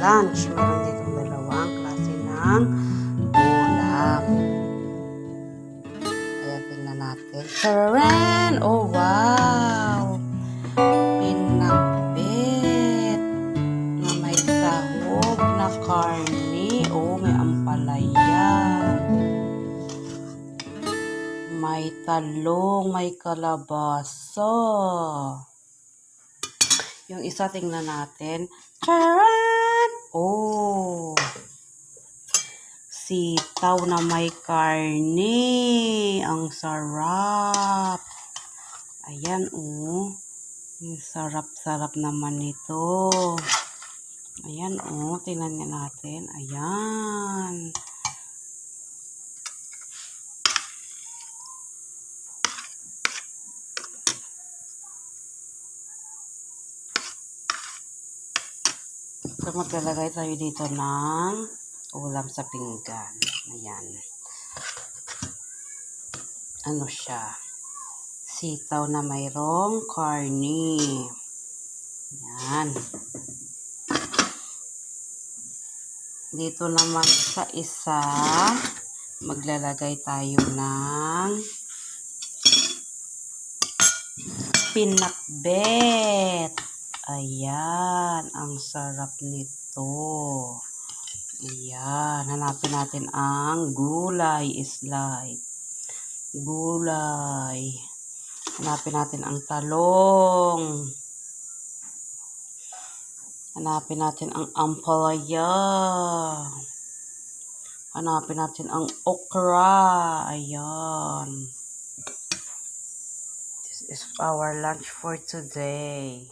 lunch. Meron dito dalawang klase ng ulam. Kaya tingnan natin. Charan! Oh, wow! Pinakbit na may sahog na karne. Oh, may ampalaya. May talong, may kalabasa. Yung isa tingnan natin. Charan! Oh! Sitaw na may karne. Ang sarap. Ayan, oh. Ang sarap-sarap naman nito. Ayan, oh. Tingnan natin. Ayan. So, maglalagay tayo dito ng ulam sa pinggan. Ayan. Ano siya? Sitaw na mayroong karne. Ayan. Dito naman sa isa, maglalagay tayo ng pinakbet. Ayan, ang sarap nito. Ayan, hanapin natin ang gulay is like. Gulay. Hanapin natin ang talong. Hanapin natin ang ampalaya. Hanapin natin ang okra. Ayan. This is our lunch for today.